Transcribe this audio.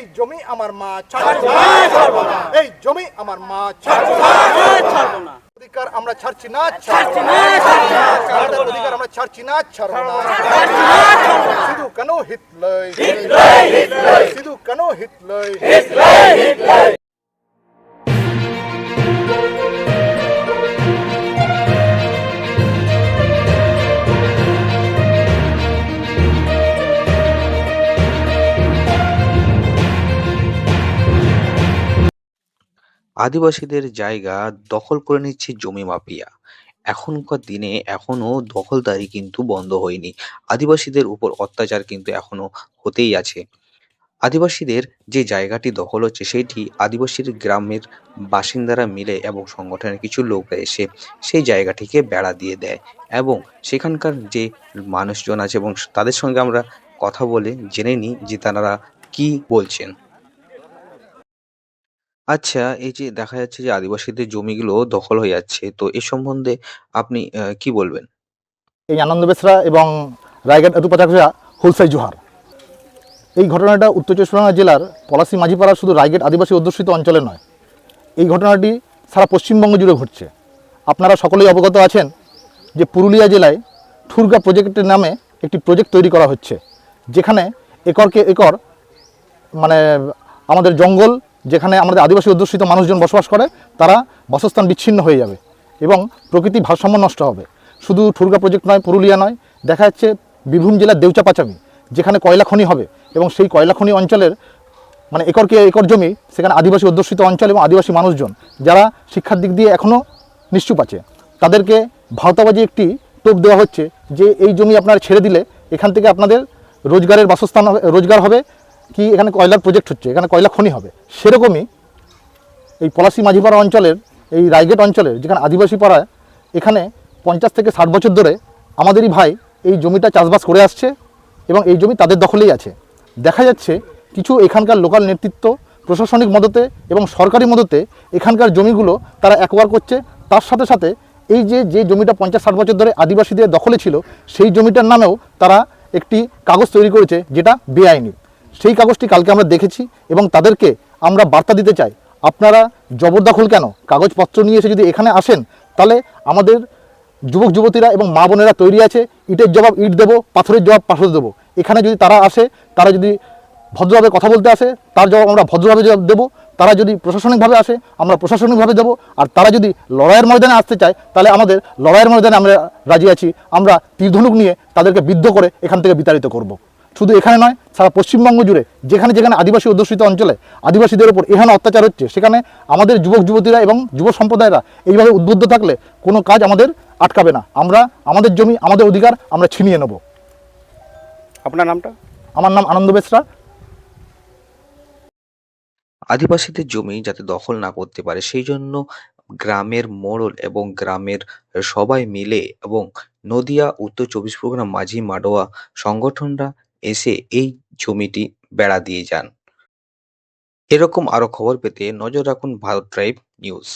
এই জমি আমার মা ছাড়বো না এই জমি আমার মা ছাড়বো না অধিকার আমরা ছাড়ছি না ছাড়ছি না কানাডার অধিকার আমরা ছাড়ছি না ছাড়বো না সিধু কেন হিটলয় সিধু কেন হিটলয় আদিবাসীদের জায়গা দখল করে নিচ্ছে জমি মাফিয়া। এখনকার দিনে এখনও দখলদারি কিন্তু বন্ধ হয়নি। আদিবাসীদের উপর অত্যাচার কিন্তু এখনও হতেই আছে। আদিবাসীদের যে জায়গাটি দখল হচ্ছে সেটি আদিবাসীর গ্রামের বাসিন্দারা মিলে এবং সংগঠনের কিছু লোকরা এসে সেই জায়গাটিকে বেড়া দিয়ে দেয় এবং সেখানকার যে মানুষজন আছে এবং তাদের সঙ্গে আমরা কথা বলে জেনে নিই যে তারা কি বলছেন। আচ্ছা এই যে দেখা যাচ্ছে যে আদিবাসীদের জমিগুলো দখল হয়ে যাচ্ছে, তো এ সম্বন্ধে আপনি কি বলবেন? এই আনন্দ বেসরা এবং রায়গঞ্জ এতুপাচাকরা হুলসাই জোহার। এই ঘটনাটা উত্তর চব্বিশ পরগনা জেলার পলাশী মাঝিপাড়া শুধু রায়গেট আদিবাসী অধ্যুষিত অঞ্চলে নয়, এই ঘটনাটি সারা পশ্চিমবঙ্গ জুড়ে ঘটছে। আপনারা সকলেই অবগত আছেন যে পুরুলিয়া জেলায় ঠুরগা প্রজেক্টের নামে একটি প্রজেক্ট তৈরি করা হচ্ছে, যেখানে একরকে একর মানে আমাদের জঙ্গল যেখানে আমাদের আদিবাসী অধ্যুষিত মানুষজন বসবাস করে, তারা বাসস্থান বিচ্ছিন্ন হয়ে যাবে এবং প্রকৃতি ভারসাম্য নষ্ট হবে। শুধু ঠুরগা প্রজেক্ট নয়, পুরুলিয়া নয়, দেখা যাচ্ছে বীরভূম জেলার দেউচাপাচামি, যেখানে কয়লা খনি হবে এবং সেই কয়লা খনি অঞ্চলের মানে একরকে একর জমি, সেখানে আদিবাসী অধ্যুষিত অঞ্চল এবং আদিবাসী মানুষজন, যারা শিক্ষার দিক দিয়ে এখনও নিশ্চুপ আছে, তাদেরকে ভাওতাবাজি একটি টোপ দেওয়া হচ্ছে যে, এই জমি আপনারা ছেড়ে দিলে এখান থেকে আপনাদের রোজগারের বাসস্থান হবে, রোজগার হবে কি এখানে কয়লার প্রজেক্ট হচ্ছে, এখানে কয়লা খনি হবে, সেরকমই এই পলাশি মাঝিপাড়া অঞ্চলের, এই রায়গেট অঞ্চলের যেখানে আদিবাসী পাড়ায়, এখানে পঞ্চাশ থেকে ষাট বছর ধরে আমাদেরই ভাই এই জমিটা চাষবাস করে আসছে এবং এই জমি তাদের দখলেই আছে। দেখা যাচ্ছে কিছু এখানকার লোকাল নেতৃত্ব, প্রশাসনিক মদতে এবং সরকারি মদতে এখানকার জমিগুলো তারা অ্যাকোয়ার করছে। তার সাথে সাথে এই যে যে জমিটা পঞ্চাশ ষাট বছর ধরে আদিবাসীদের দখলে ছিল, সেই জমিটার নামেও তারা একটি কাগজ তৈরি করেছে, যেটা বেআইনি। সেই কাগজটি কালকে আমরা দেখেছি এবং তাদেরকে আমরা বার্তা দিতে চাই। আপনারা জবরদখল কেন? কাগজপত্র নিয়ে এসে যদি এখানে আসেন, তাহলে আমাদের যুবক, যুবতীরা এবং মা বোনেরা তৈরি আছে, ইটের জবাব ইট দেবো, পাথরের জবাব পাথর দেবো। এখানে যদি তারা আসে, তারা যদি ভদ্রভাবে কথা বলতে আসে, তার জবাব আমরা ভদ্রভাবে জবাব দেবো। তারা যদি প্রশাসনিকভাবে আসে, আমরা প্রশাসনিকভাবে দেবো। আর তারা যদি লড়াইয়ের ময়দানে আসতে চায়, তাহলে আমাদের লড়াইয়ের ময়দানে আমরা রাজি আছি। আমরা তীরধনুক নিয়ে তাদেরকে বিদ্ধ করে এখান থেকে বিতাড়িত করব। শুধু এখানে নয় সারা পশ্চিমবঙ্গ জুড়ে যেখানে যেখানে আদিবাসী অধ্যুষিত অঞ্চলে আদিবাসীদের উপর এখানে অত্যাচার হচ্ছে সেখানে আমাদের যুবক যুবতীরা এবং যুব সম্প্রদায়রা এইভাবে উদ্বুদ্ধ থাকলে কোনো কাজ আমাদের আটকাবে না। আমরা আমাদের জমি আমাদের অধিকার আমরা ছিনিয়ে নেব। আপনার নামটা? আমার নাম আনন্দ বেসরা। আদিবাসীদের জমি যাতে দখল না করতে পারে সেই জন্য গ্রামের মোড়ল এবং গ্রামের সবাই মিলে এবং নদিয়া উত্তর চব্বিশ পরগনা মাঝি মাডোয়া সংগঠনরা এসে এই জমিটি বেড়া দিয়ে যান। এরকম আরও খবর পেতে নজর রাখুন ভারত ড্রাইভ নিউজ।